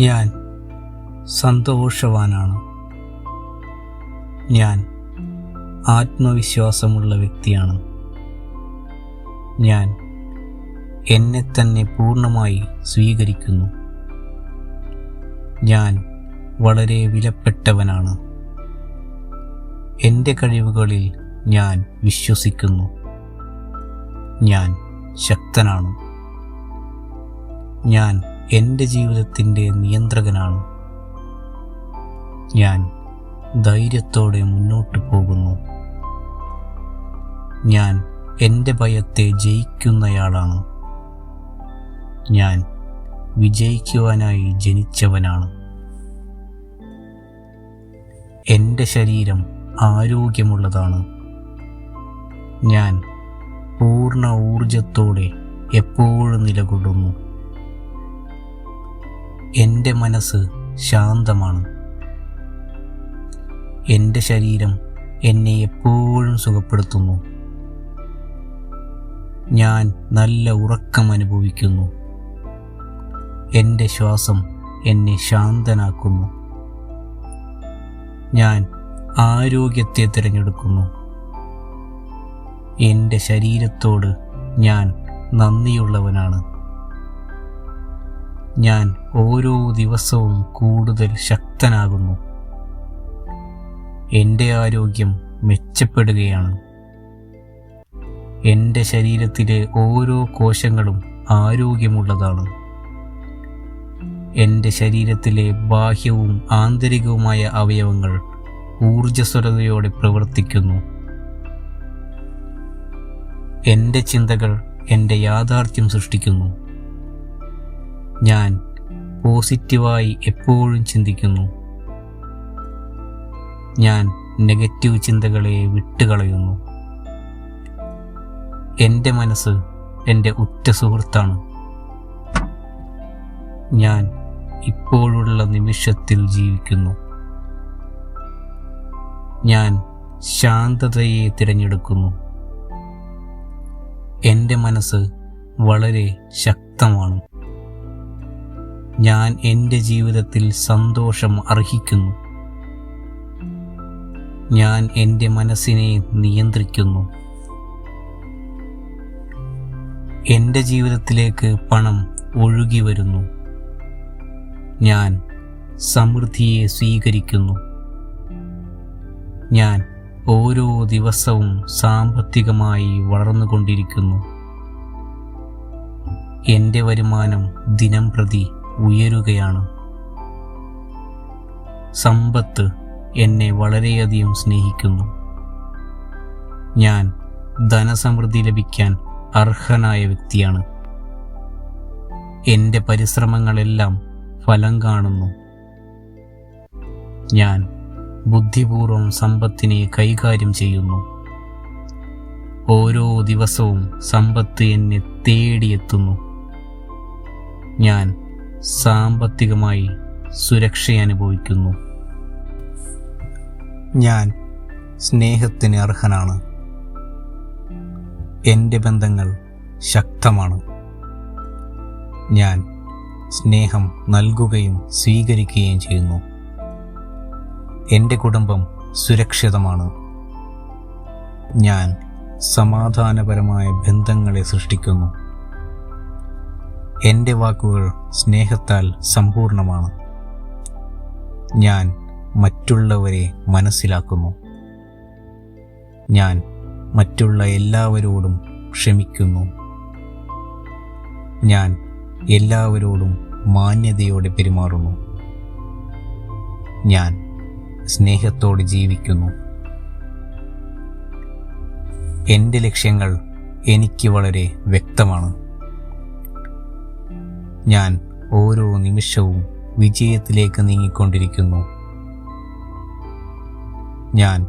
ഞാൻ സന്തോഷവാനാണ്. ഞാൻ ആത്മവിശ്വാസമുള്ള വ്യക്തിയാണ്. ഞാൻ എന്നെ തന്നെ പൂർണമായി സ്വീകരിക്കുന്നു. ഞാൻ വളരെ വിലപ്പെട്ടവനാണ്. എന്റെ കഴിവുകളിൽ ഞാൻ വിശ്വസിക്കുന്നു. ഞാൻ ശക്തനാണ്. ഞാൻ എന്റെ ജീവിതത്തിന്റെ നിയന്ത്രകനാണ്. ഞാൻ ധൈര്യത്തോടെ മുന്നോട്ട് പോകുന്നു. ഞാൻ എന്റെ ഭയത്തെ ജയിക്കുന്നയാളാണ്. ഞാൻ വിജയിക്കുവാനായി ജനിച്ചവനാണ്. എന്റെ ശരീരം ആരോഗ്യമുള്ളതാണ്. ഞാൻ പൂർണ ഊർജത്തോടെ എപ്പോഴും നിലകൊള്ളുന്നു. എന്റെ മനസ്സ് ശാന്തമാണ്. എന്റെ ശരീരം എന്നെ എപ്പോഴും സുഖപ്പെടുത്തുന്നു. ഞാൻ നല്ല ഉറക്കം അനുഭവിക്കുന്നു. എന്റെ ശ്വാസം എന്നെ ശാന്തനാക്കുന്നു. ഞാൻ ആരോഗ്യത്തെ തിരഞ്ഞെടുക്കുന്നു. എന്റെ ശരീരത്തോട് ഞാൻ നന്ദിയുള്ളവനാണ്. ഞാൻ ഓരോ ദിവസവും കൂടുതൽ ശക്തനാകുന്നു. എന്റെ ആരോഗ്യം മെച്ചപ്പെടുകയാണ്. എന്റെ ശരീരത്തിലെ ഓരോ കോശങ്ങളും ആരോഗ്യമുള്ളതാണ്. എന്റെ ശരീരത്തിലെ ബാഹ്യവും ആന്തരികവുമായ അവയവങ്ങൾ ഊർജസ്വലതയോടെ പ്രവർത്തിക്കുന്നു. എന്റെ ചിന്തകൾ എന്റെ യാഥാർത്ഥ്യം സൃഷ്ടിക്കുന്നു. ഞാൻ പോസിറ്റീവായി എപ്പോഴും ചിന്തിക്കുന്നു. ഞാൻ നെഗറ്റീവ് ചിന്തകളെ വിട്ടുകളയുന്നു. എന്റെ മനസ്സ് എന്റെ ഉറ്റ സുഹൃത്താണ്. ഞാൻ ഇപ്പോഴുള്ള നിമിഷത്തിൽ ജീവിക്കുന്നു. ഞാൻ ശാന്തതയെ തിരഞ്ഞെടുക്കുന്നു. എന്റെ മനസ്സ് വളരെ ശക്തമാണ്. ഞാൻ എന്റെ ജീവിതത്തിൽ സന്തോഷം അർഹിക്കുന്നു. ഞാൻ എന്റെ മനസ്സിനെ നിയന്ത്രിക്കുന്നു. എന്റെ ജീവിതത്തിലേക്ക് പണം ഒഴുകി വരുന്നു. ഞാൻ സമൃദ്ധിയെ സ്വീകരിക്കുന്നു. ഞാൻ ഓരോ ദിവസവും സാമ്പത്തികമായി വളർന്നുകൊണ്ടിരിക്കുന്നു. എന്റെ വരുമാനം ദിനം പ്രതി ഉയരുകയാണ്. സമ്പത്ത് എന്നെ വളരെയധികം സ്നേഹിക്കുന്നു. ഞാൻ ധനസമൃദ്ധി ലഭിക്കാൻ അർഹനായ വ്യക്തിയാണ്. എന്റെ പരിശ്രമങ്ങളെല്ലാം ഫലം കാണുന്നു. ഞാൻ ബുദ്ധിപൂർവം സമ്പത്തിനെ കൈകാര്യം ചെയ്യുന്നു. ഓരോ ദിവസവും സമ്പത്ത് എന്നെ തേടിയെത്തുന്നു. ഞാൻ സാമ്പത്തികമായി സുരക്ഷ അനുഭവിക്കുന്നു. ഞാൻ സ്നേഹത്തിന് അർഹനാണ്. എന്റെ ബന്ധങ്ങൾ ശക്തമാണ്. ഞാൻ സ്നേഹം നൽകുകയും സ്വീകരിക്കുകയും ചെയ്യുന്നു. എന്റെ കുടുംബം സുരക്ഷിതമാണ്. ഞാൻ സമാധാനപരമായ ബന്ധങ്ങളെ സൃഷ്ടിക്കുന്നു. എന്റെ വാക്കുകൾ സ്നേഹത്താൽ സമ്പൂർണമാണ്. ഞാൻ മറ്റുള്ളവരെ മനസ്സിലാക്കുന്നു. ഞാൻ മറ്റുള്ള എല്ലാവരോടും ക്ഷമിക്കുന്നു. ഞാൻ എല്ലാവരോടും മാന്യതയോടെ പെരുമാറുന്നു. ഞാൻ സ്നേഹത്തോടെ ജീവിക്കുന്നു. എന്റെ ലക്ഷ്യങ്ങൾ എനിക്ക് വളരെ വ്യക്തമാണ്. ഞാൻ ഓരോ നിമിഷവും വിജയത്തിലേക്ക് നീങ്ങിക്കൊണ്ടിരിക്കുന്നു. ഞാൻ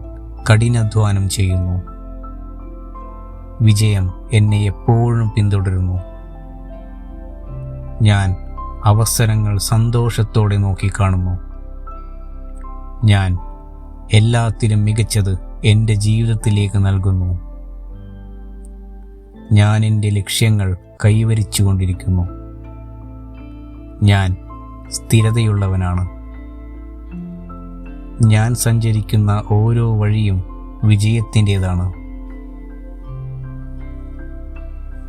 കഠിനാധ്വാനം ചെയ്യുന്നു. വിജയം എന്നെ എപ്പോഴും പിന്തുടരുന്നു. ഞാൻ അവസരങ്ങൾ സന്തോഷത്തോടെ നോക്കിക്കാണുന്നു. ഞാൻ എല്ലാത്തിലും മികച്ചത് എന്റെ ജീവിതത്തിലേക്ക് നൽകുന്നു. ഞാൻ എന്റെ ലക്ഷ്യങ്ങൾ കൈവരിച്ചുകൊണ്ടിരിക്കുന്നു. ഞാൻ സ്ഥിരതയുള്ളവനാണ്. ഞാൻ സഞ്ചരിക്കുന്ന ഓരോ വഴിയും വിജയത്തിന്റെതാണ്.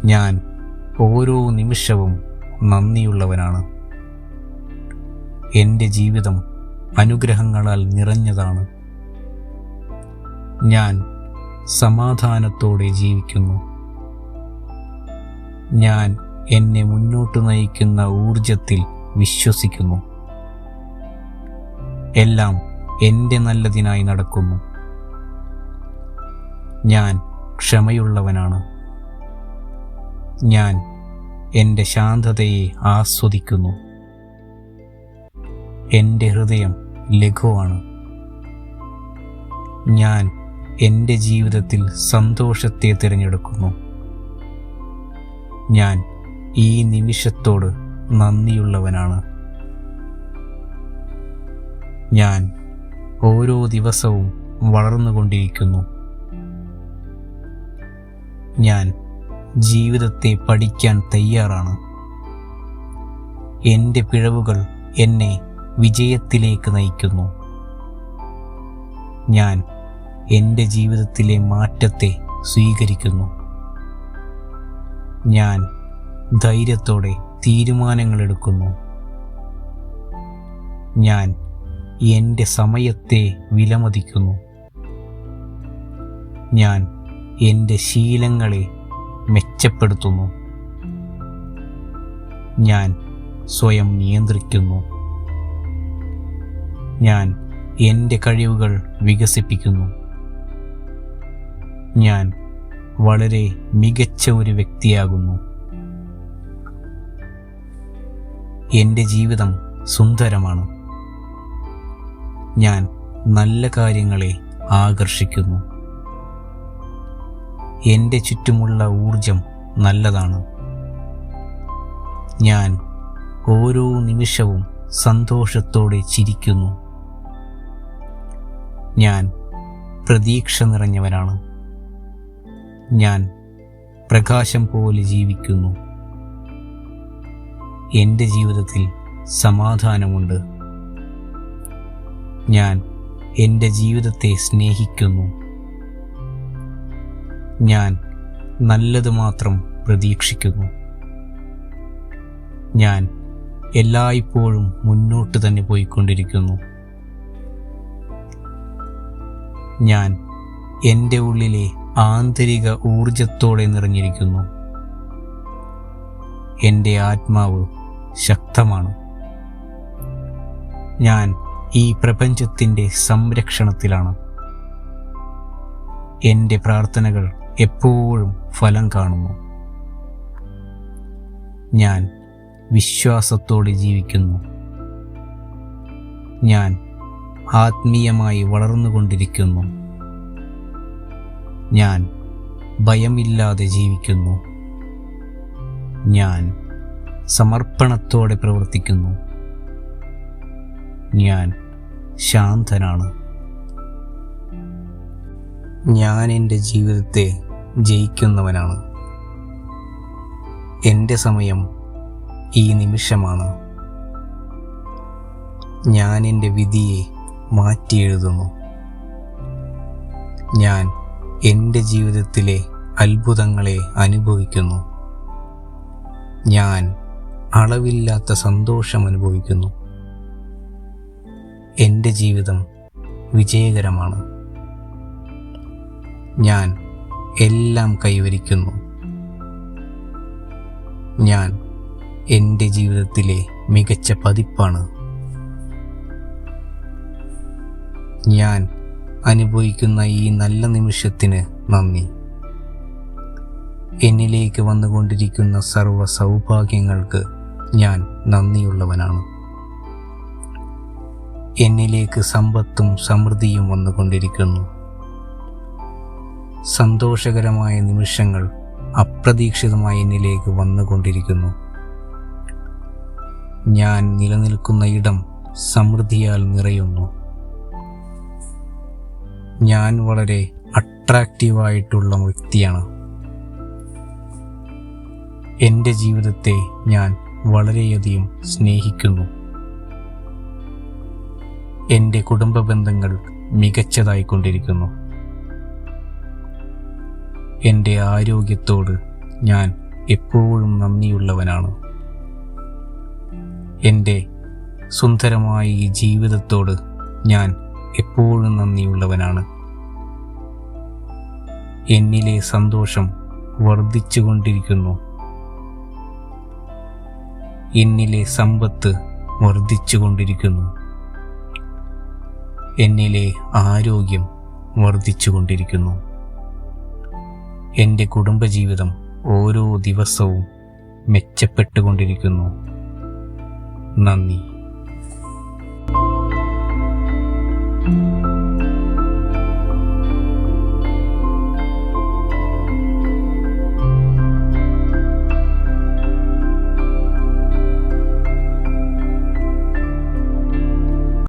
ഞാൻ ഓരോ നിമിഷവും നന്ദിയുള്ളവനാണ്. എന്റെ ജീവിതം അനുഗ്രഹങ്ങളാൽ നിറഞ്ഞതാണ്. ഞാൻ സമാധാനത്തോടെ ജീവിക്കുന്നു. ഞാൻ എന്നെ മുന്നോട്ട് നയിക്കുന്ന ഊർജത്തിൽ വിശ്വസിക്കുന്നു. എല്ലാം എന്റെ നല്ലതിനായി നടക്കുന്നു. ഞാൻ ക്ഷമയുള്ളവനാണ്. ഞാൻ എന്റെ ശാന്തതയെ ആസ്വദിക്കുന്നു. എന്റെ ഹൃദയം ലഘുവാണ്. ഞാൻ എന്റെ ജീവിതത്തിൽ സന്തോഷത്തെ തിരഞ്ഞെടുക്കുന്നു. ഞാൻ ഈ നിമിഷത്തോട് നന്ദിയുള്ളവനാണ്. ഞാൻ ഓരോ ദിവസവും വളർന്നുകൊണ്ടിരിക്കുന്നു. ഞാൻ ജീവിതത്തെ പഠിക്കാൻ തയ്യാറാണ്. എന്റെ പിഴവുകൾ എന്നെ വിജയത്തിലേക്ക് നയിക്കുന്നു. ഞാൻ എന്റെ ജീവിതത്തിലെ മാറ്റത്തെ സ്വീകരിക്കുന്നു. ഞാൻ ധൈര്യത്തോടെ തീരുമാനങ്ങൾ എടുക്കുന്നു ഞാൻ എന്റെ സമയത്തെ വിലമതിക്കുന്നു. ഞാൻ എന്റെ ശീലങ്ങളെ മെച്ചപ്പെടുത്തുന്നു. ഞാൻ സ്വയം നിയന്ത്രിക്കുന്നു. ഞാൻ എന്റെ കഴിവുകൾ വികസിപ്പിക്കുന്നു. ഞാൻ വളരെ മികച്ച ഒരു വ്യക്തിയാകുന്നു. എന്റെ ജീവിതം സുന്ദരമാണ്. ഞാൻ നല്ല കാര്യങ്ങളെ ആകർഷിക്കുന്നു. എന്റെ ചുറ്റുമുള്ള ഊർജം നല്ലതാണ്. ഞാൻ ഓരോ നിമിഷവും സന്തോഷത്തോടെ ചിരിക്കുന്നു. ഞാൻ പ്രതീക്ഷ നിറഞ്ഞവനാണ്. ഞാൻ പ്രകാശം പോലെ ജീവിക്കുന്നു. എന്റെ ജീവിതത്തിൽ സമാധാനമുണ്ട്. ഞാൻ എന്റെ ജീവിതത്തെ സ്നേഹിക്കുന്നു. ഞാൻ നല്ലത് മാത്രം പ്രതീക്ഷിക്കുന്നു. ഞാൻ എല്ലായ്പ്പോഴും മുന്നോട്ട് തന്നെ പോയിക്കൊണ്ടിരിക്കുന്നു. ഞാൻ എന്റെ ഉള്ളിലെ ആന്തരിക ഊർജത്തോടെ നിറഞ്ഞിരിക്കുന്നു. എന്റെ ആത്മാവ് ശക്തമാണ്. ഞാൻ ഈ പ്രപഞ്ചത്തിന്റെ സംരക്ഷണത്തിലാണ്. എന്റെ പ്രാർത്ഥനകൾ എപ്പോഴും ഫലം കാണുന്നു. ഞാൻ വിശ്വാസത്തോടെ ജീവിക്കുന്നു. ഞാൻ ആത്മീയമായി വളർന്നുകൊണ്ടിരിക്കുന്നു. ഞാൻ ഭയമില്ലാതെ ജീവിക്കുന്നു. ഞാൻ സമർപ്പണത്തോടെ പ്രവർത്തിക്കുന്നു. ഞാൻ ശാന്തനാണ്. ഞാൻ എന്റെ ജീവിതത്തെ ജയിക്കുന്നവനാണ്. എന്റെ സമയം ഈ നിമിഷമാണ്. ഞാൻ എന്റെ വിധിയെ മാറ്റിയെഴുതുന്നു. ഞാൻ എന്റെ ജീവിതത്തിലെ അത്ഭുതങ്ങളെ അനുഭവിക്കുന്നു. ഞാൻ അളവില്ലാത്ത സന്തോഷം അനുഭവിക്കുന്നു. എന്റെ ജീവിതം വിജയകരമാണ്. ഞാൻ എല്ലാം കൈവരിക്കുന്നു. ഞാൻ എന്റെ ജീവിതത്തിലെ മികച്ച പതിപ്പാണ്. ഞാൻ അനുഭവിക്കുന്ന ഈ നല്ല നിമിഷത്തിന് നന്ദി. എന്നിലേക്ക് വന്നുകൊണ്ടിരിക്കുന്ന സർവ സൗഭാഗ്യങ്ങൾക്ക് ഞാൻ നന്ദിയുള്ളവനാണ്. എന്നിലേക്ക് സമ്പത്തും സമൃദ്ധിയും വന്നുകൊണ്ടിരിക്കുന്നു. സന്തോഷകരമായ നിമിഷങ്ങൾ അപ്രതീക്ഷിതമായി എന്നിലേക്ക് വന്നുകൊണ്ടിരിക്കുന്നു. ഞാൻ നിലനിൽക്കുന്ന ഇടം സമൃദ്ധിയാൽ നിറയുന്നു. ഞാൻ വളരെ അട്രാക്റ്റീവായിട്ടുള്ള വ്യക്തിയാണ്. എന്റെ ജീവിതത്തെ ഞാൻ വളരെയധികം സ്നേഹിക്കുന്നു. എന്റെ കുടുംബ ബന്ധങ്ങൾ മികച്ചതായിക്കൊണ്ടിരിക്കുന്നു. എന്റെ ആരോഗ്യത്തോട് ഞാൻ എപ്പോഴും നന്ദിയുള്ളവനാണ്. എന്റെ സുന്ദരമായ ഈ ജീവിതത്തോട് ഞാൻ എപ്പോഴും നന്ദിയുള്ളവനാണ്. എന്നിലെ സന്തോഷം വർദ്ധിച്ചുകൊണ്ടിരിക്കുന്നു. എന്നിലെ സമ്പത്ത് വർദ്ധിച്ചുകൊണ്ടിരിക്കുന്നു. എന്നിലെ ആരോഗ്യം വർദ്ധിച്ചുകൊണ്ടിരിക്കുന്നു. എന്റെ കുടുംബജീവിതം ഓരോ ദിവസവും മെച്ചപ്പെട്ടുകൊണ്ടിരിക്കുന്നു. നന്ദി.